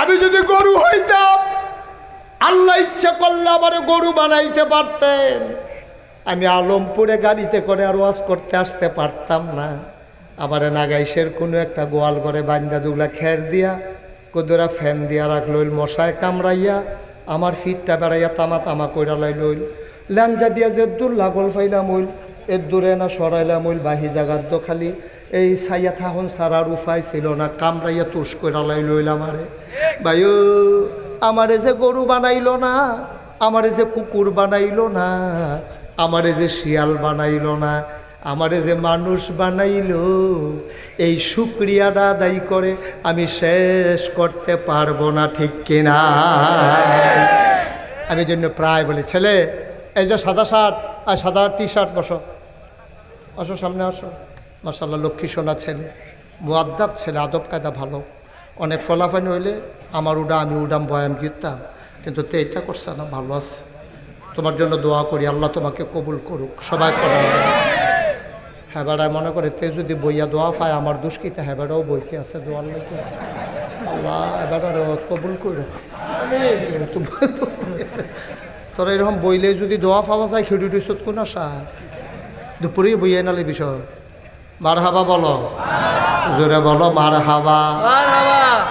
আমি যদি গরু হইতাম, আল্লাহ ইচ্ছা করলে আমার গরু বানাইতে পারতেন। আমি আলমপুরে গাড়িতে করে আর ওয়াজ করতে আসতে পারতাম না। আবার নাগাইশের কোনো একটা গোয়াল ঘরে বান্দা দুগলা খের দিয়া, কদুরা ফ্যান দিয়া রাখল মশায় কামড়াইয়া আমার ফিটটা বেড়াইয়া তামা তামা কইরা লাইল ল্যাংজা দিয়া যে দূর লাগল ফাইলাম হইল এর দূরে না সরাইলাম হইল, বাহি জাগার তো খালি। এই সাইয়া থাহন সারার উপায় ছিল না, কামড়াইয়া তুষ কইরা লাইল আমারে ভাইও, আমারে যে গরু বানাইল না, আমারে যে কুকুর বানাইল না, আমারে যে শিয়াল বানাইল না, আমারে যে মানুষ বানাইল, এই শুক্রিয়াটা আদায় করে আমি শেষ করতে পারব না, ঠিক কিনা? আমি জন্য প্রায় বলি, ছেলে, এই যে সাদা শার্ট, আর সাদা টি শার্ট বসো। আসো, সামনে আসো। মাসাল্লাহ লক্ষ্মী সোনা ছেলে, মুআদ্দাব ছেলে, আদব কায়দা ভালো। অনেক ফলাফানি হইলে আমার উডা, আমি উডাম, বয়াম গিরতাম। কিন্তু তে এটা করছে না, ভালো আছে। তোমার জন্য দোয়া করি, আল্লাহ তোমাকে কবুল করুক। সবাই করা হ্যাঁ মনে করে তে যদি বইয়া দোয়া পায়, আমার দুষ্কৃতা হ্যাঁ বইতে আছে, দোয়ার লাগে। আল্লাহ এবার কবুল করো। তোরা এরকম বইলে যদি দোয়া পাওয়া যায় খেড়ি সুত কোন আসা দুপুরেই বইয়ে নালে বিষয়। মার হাবা বলো। জোরে বলো মার হাবা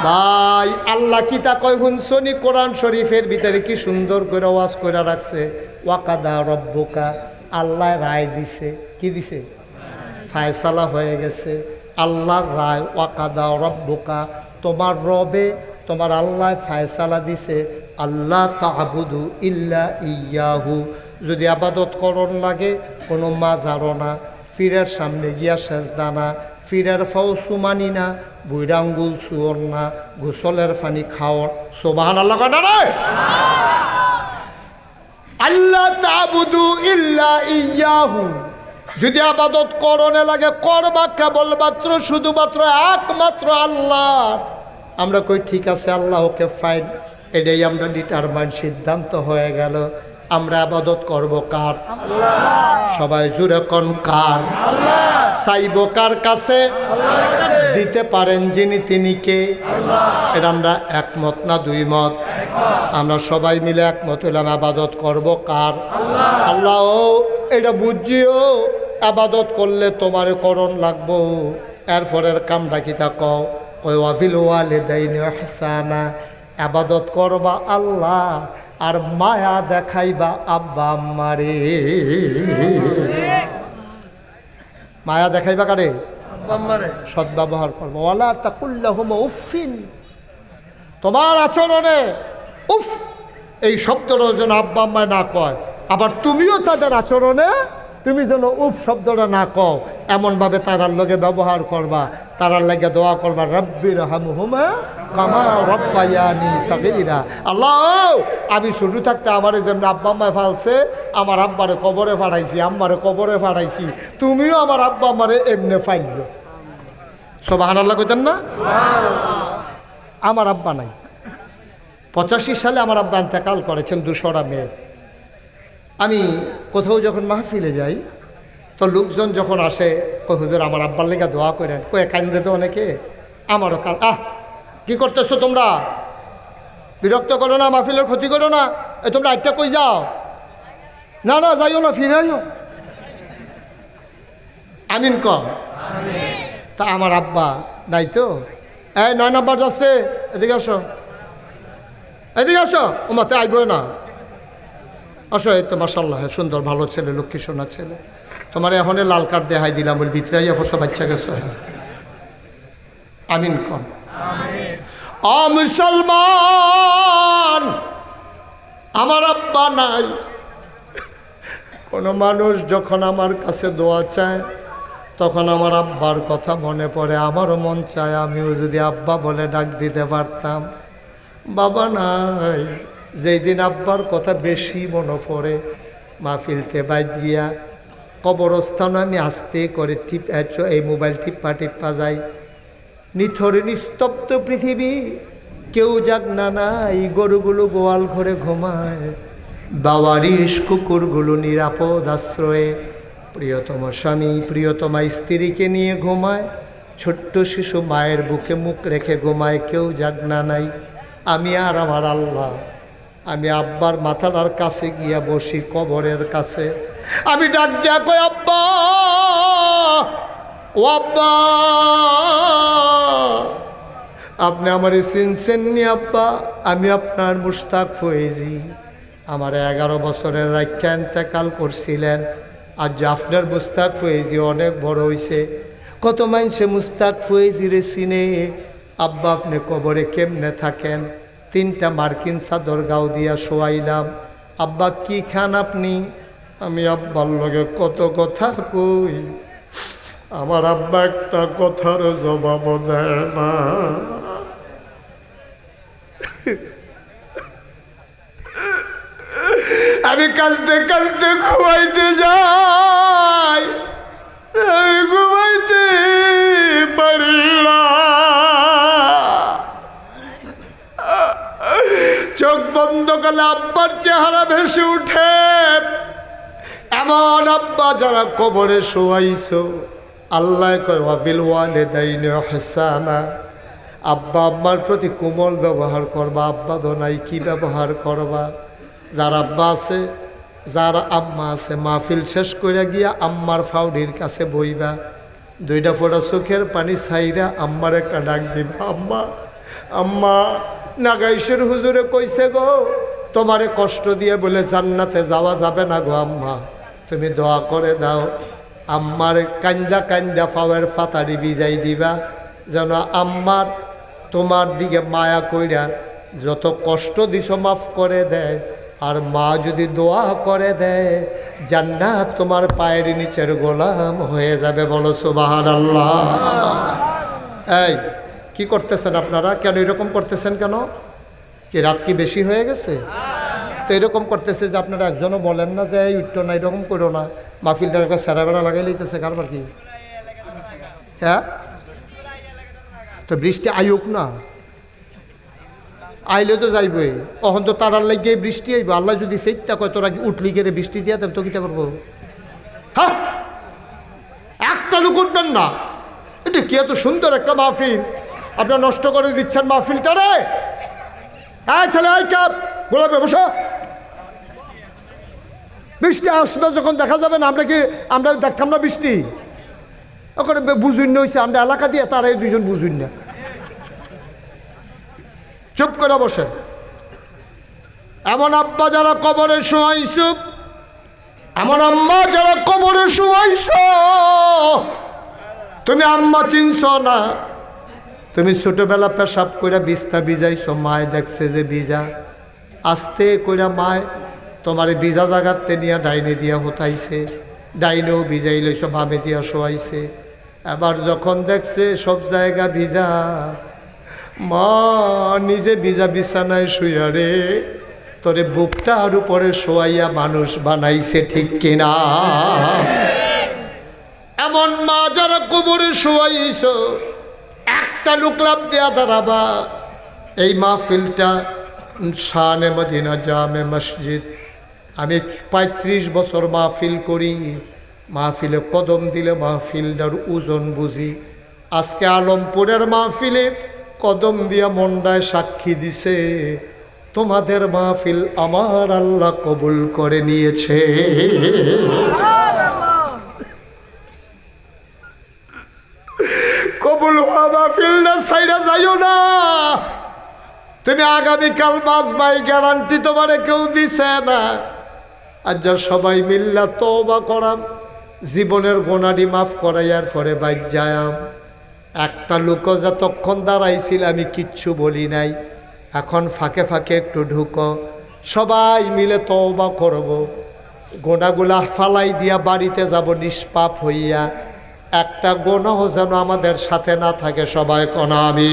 ভাই আল্লাহ কি তা কয় শুনছনি কোরআন শরীফের ভিতরে কি সুন্দর করে ওয়াজ করে রাখছে? ওয়াকাদা রব্বকা আল্লাহ রায় দিছে। কি দিছে? ফায়সালা হয়ে গেছে। আল্লাহর রায় ওয়াকাদা রব্বকা তোমার রবে তোমার আল্লাহ ফায়সালা দিছে। আল্লাহ তাবুদু ইল্লা ইয়াহু। যদি আবাদত করণ লাগে কোনো মা জানো না। ফিরের সামনে গিয়া শেষ দানা ফিরের ফাও সুমানি না, বুইরাঙ্গুল সুয়র না, গোসলের পানি খাওয়ার। সোবাহান আল্লাহ আল্লাহ তাবুদু ইল্লা ইয়াহু। যদি আবাদত করণে লাগে, করবা কেবলমাত্র, শুধুমাত্র একমাত্র আল্লাহ। আমরা কই, ঠিক আছে আল্লাহ ওকে ফাইন এটাই আমরা ডিটারমাইন সিদ্ধান্ত হয়ে গেল। আমরা আবাদত করব কার? সবাই জুড়ে কোন কার? চাইব কার কাছে? দিতে পারেন যিনি তিনি কে? এটা আমরা একমত না দুই মত? আমরা সবাই মিলে একমত হইলাম আবাদত করব কার? আল্লাহ এটা বুঝিও, আবাদত করলে তোমার করণ লাগবো। এরপরের কামটা কি তা কও? কয় ওয়াফিল ওয়ালে দেয়নি হাসানা আবাদত করবা আল্লাহ আর মায়া দেখাইবা আব্বা আম্মারে। মায়া দেখাইবা কারে? সদ্ব্যবহার করব। ওয়ালা তাকুল্লাহুম উফিন তোমার আচরণে উফ এই শব্দটা যেন আব্বা আম্মায় না কয়। আবার তুমিও তাদের আচরণে তুমি যেন উফ শব্দটা না কও, এমনভাবে তারার লগে ব্যবহার করবা, তারার লাগে দোয়া করবা রব্বির হামহুমা কামা রব্বায়ানি সাগীরা। আল্লাহ, আমি শুরু থাকতে আমারে যেমন আব্বা আম্মায় ফালছে, আমার আব্বারে কবরে ফাড়াইছি, আম্মারে কবরে ফাড়াইছি, তুমিও আমার আব্বা আম্মারে এমনে ফাইল সোবাহান আল্লাহ কইতেন না? আমার আব্বা নাই। পঁচাশি সালে আমার আব্বা ইন্তেকাল করেছেন দুশোটা মেয়ে। আমি কোথাও যখন মাহফিলে যাই, তো লোকজন যখন আসে, কই হুজুর আমার আব্বার লেগে দোয়া করেন। কয়ে কান্দে তো অনেকে? আমারও কাল আহ, কি করতেছো তোমরা? বিরক্ত করো না, মাহফিলের ক্ষতি করো না। এ তোমরা আটটা কই যাও? না না, যাইও না, ফিরে আইও। আমিন ক? তা আমার আব্বা নাই তো? এই নয় নাম্বার যাচ্ছে, এদিকে আসো। এদিকে আসো। ও মাতে আইব না। আসো, এই তো মাসাল্লাহ সুন্দর, ভালো ছেলে, লক্ষ্মী সোনা ছেলে। তোমার এখনে লাল কার্ড দেখাই দিলাম, ওই ভিতরে সব বাচ্চা গেছো। আমিন কম। অ মুসলমান, আমার আব্বা নাই। কোনো মানুষ যখন আমার কাছে দোয়া চায়, তখন আমার আব্বার কথা মনে পড়ে, আমারও মন চায়, আমিও যদি আব্বা বলে ডাক দিতে পারতাম। বাবা নাই। যেই দিন আব্বার কথা বেশি মনে পড়ে মাহফিলতে বাইদ গিয়া কবরস্থান আমি আস্তে করে টিপ এই মোবাইল টিপ্পা টিপ্পা যাই। নিথরে নিস্তব্ধ পৃথিবী, কেউ যাক না নাই, গরুগুলো গোয়াল ঘরে ঘুমায়। বাবারিশ কুকুরগুলো নিরাপদ আশ্রয়ে, প্রিয়তম স্বামী প্রিয়তমা স্ত্রীকে নিয়ে ঘুমায়। ছোট্ট শিশু মায়ের বুকে মুখ রেখে ঘুমায়, কেউ যাক না নাই। আমি আর আমার আল্লাহ আমি আব্বার মাথাটার কাছে গিয়া বসি, কবরের কাছে। আমি ডাক দিয়া কই আব্বা! ও আব্বা! আপনি আমার চিনছেন নি আব্বা? আমি আপনার মুস্তাক ফয়েজি। আমার এগারো বছরের রাখ্যা ইন্তেকাল করছিলেন। আর আপনার মুস্তাক ফয়েজি অনেক বড় হইছে। কত মানুষে মুস্তাক ফয়েজি রে চিনে? আব্বা, আপনি কবরে কেমনে থাকেন? তিনটা মার্কিন চাদর গাও দিয়া শোয়াইলাম। আব্বা, কি খান আপনি? আমি আব্বার লগে কত কথা কই? আমার আব্বা একটা কথার জবাব দেয় না। আমি কালতে কালতে ঘুমাইতে যাই। আব্বা যারা কবরে শোয়াইছো, আল্লাহ কয় হেসানা আব্বা আম্মার প্রতি কোমল ব্যবহার করবা, আব্বা দোনাই কি ব্যবহার করবা? যার আব্বা আছে, যার আম্মা আছে, মাহফিল শেষ করে গিয়া আম্মার ফাউডির কাছে বইবা। দুইটা ফোটা চোখের পানি ছাইরা আম্মার একটা ডাক দিবা, আম্মা আম্মা, নাগাইশের হুজুরে কইছে গো, তোমারে কষ্ট দিয়ে বলে জান্নাতে যাওয়া যাবে না গো আম্মা। তুমি দোয়া করে দাও। আম্মার কান্দা কান্দা ফাওয়ের ফাতারি বিজাই দিবা। যেন আম্মার তোমার দিকে মায়া কইরা যত কষ্ট দিছ মাফ করে দেয়, আর মা যদি দোয়া করে দেয়, জান্নাত তোমার পায়ের নিচের গোলাম হয়ে যাবে বলো সুবাহান আল্লাহ এই, কি করতেছেন আপনারা? কেন এরকম করতেছেন কেন? কি রাত কি বেশি হয়ে গেছে? তো এরকম করতেছে যে আপনারা একজনও বলেন না যে, এই না, এরকম করো না। মাহফিলটার একটা সেরা বেড়া লাগাই লইতেছে, কারবার কি? হ্যাঁ? তো বৃষ্টি আইক না? আইলে তো যাইবই। অহন তো তারার লাগিয়ে বৃষ্টি আইব। আল্লাহ যদি সেইটা কয়, তোরা উঠলি গেলে বৃষ্টি দিয়া? তবে তো কিটা করব? হ্যাঁ? একটা লোক উঠবেন না। এটা কি এত সুন্দর একটা মাহফিল? আপনার নষ্ট করে দিচ্ছেন মাহফিলটা রে হ্যাঁ ছেলে আই কাপ গোলাপে বসো। বৃষ্টি আসবে যখন দেখা যাবে না, আমরা কি আমরা দেখতাম না বৃষ্টি? ওখানে বুঝুন হয়েছে আমরা এলাকা দিয়ে তারাই দুজন বুঝুন না। চুপ করে বসে। এমন আব্বা যারা কবরে শোয়াইছ, এমন আম্মা যারা কবরে শোয়াইছ, তুমি আম্মা চিনছ না? তুমি ছোটবেলা পেশাব করে বিস্তা বিজাইছো মায় দেখছে যে বিজা আস্তে করে মায় তোমার বিজা জাগাতে নিয়ে ডাইনে দিয়া হতাইছে, ডাইনেও ভিজাই লইছ ভাবে দিয়া শোয়াইছে। এবার যখন দেখছে সব জায়গা ভিজা মা, নিজে ভিজা বিছানায় শুয়া রে, তোরে বুকটার উপরে শোয়াইয়া মানুষ বানাইছে ঠিক কিনা? এমন মা যারা কবরে শোয়াইছ, একটা লুকলাপ দেয়া দাঁড়াবা। এই মাহফিলটা শানে মদিনা জামে মসজিদ আমি পঁয়ত্রিশ বছর মাহফিল করি, মাহফিলে কদম দিলে মাহফিলটার ওজন বুঝি। আজকে আলমপুরের মাহফিলে কদম দিয়া মন্ডায় সাক্ষী দিছে, তোমাদের মাহফিল আমার আল্লাহ কবুল করে নিয়েছে। কবুল হওয়া মাহফিলটা সাইডা যাইও না। তুমি আগামীকাল বাঁচবাই গ্যারান্টি তোমারে কেউ দিছে না। আর যা সবাই মিল্লা তওবা করাম, জীবনের গোনাডি মাফ করাইয়ার পরে বাইক যায়াম। একটা লোকও যতক্ষণ দাঁড়াইছিল আমি কিচ্ছু বলি নাই। এখন ফাঁকে ফাঁকে একটু ঢুকো, সবাই মিলে তওবা করব। গোনাগুলা ফালাই দিয়া বাড়িতে যাব নিষ্পাপ হইয়া। একটা গোনাও যেন আমাদের সাথে না থাকে, সবাই কোন আমি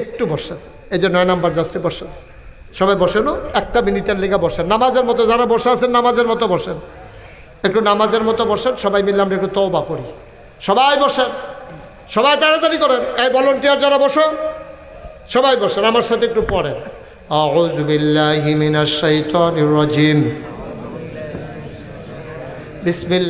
একটু বসেন, এই যে নয় নাম্বার যাচ্ছে বসেন। সবাই বসেনও একটা মিনিটের লেগে বসেন। নামাজের মতো যারা বসে আছেন, নামাজের মতো বসেন। একটু নামাজের মতো বসেন, সবাই মিললে আমরা একটু তওবা করি। সবাই বসেন। সবাই তাড়াতাড়ি করেন। এই ভলন্টিয়ার যারা বসো, সবাই বসেন, আমার সাথে একটু পড়েন। আউযু বিল্লাহি মিনাশ শাইতানির রাজিম। বিসমিল্লাহ।